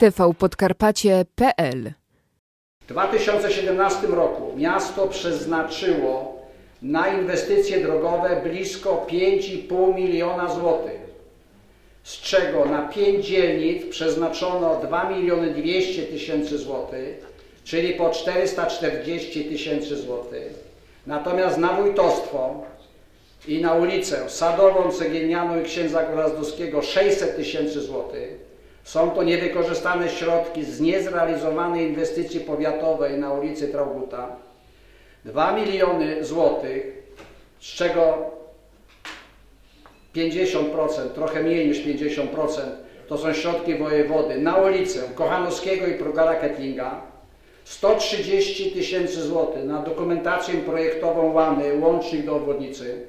tvpodkarpacie.pl W 2017 roku miasto przeznaczyło na inwestycje drogowe blisko 5,5 miliona złotych, z czego na 5 dzielnic przeznaczono 2 miliony 200 tysięcy złotych, czyli po 440 tysięcy złotych. Natomiast na wójtostwo i na ulicę Sadową, Cegielnianą i Księdza Gorazdowskiego 600 tysięcy złotych. Są to niewykorzystane środki z niezrealizowanej inwestycji powiatowej na ulicy Trauguta. 2 miliony złotych, z czego 50%, trochę mniej niż 50% to są środki wojewody na ulicę Kochanowskiego i Progara Kettlinga. 130 tysięcy złotych na dokumentację projektową Łany, łącznik do obwodnicy.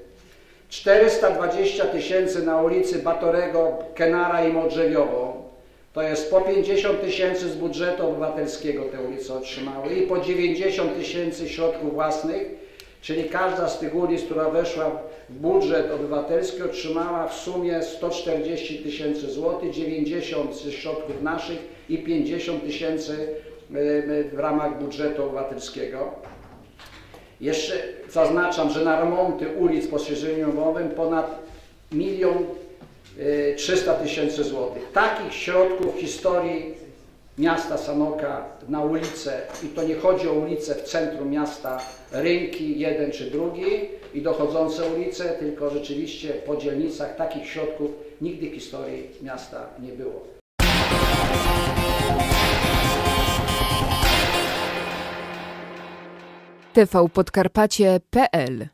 420 tysięcy na ulicy Batorego, Kenara i Modrzewiowo. To jest po 50 tysięcy z budżetu obywatelskiego te ulice otrzymały i po 90 tysięcy środków własnych, czyli każda z tych ulic, która weszła w budżet obywatelski otrzymała w sumie 140 tysięcy złotych, 90 ze środków naszych i 50 tysięcy y, w ramach budżetu obywatelskiego. Jeszcze zaznaczam, że na remonty ulic po umowowym ponad milion 300 tysięcy złotych. Takich środków w historii miasta Sanoka na ulice, i to nie chodzi o ulice w centrum miasta, rynki jeden czy drugi i dochodzące ulice, tylko rzeczywiście po dzielnicach takich środków nigdy w historii miasta nie było. tvpodkarpacie.pl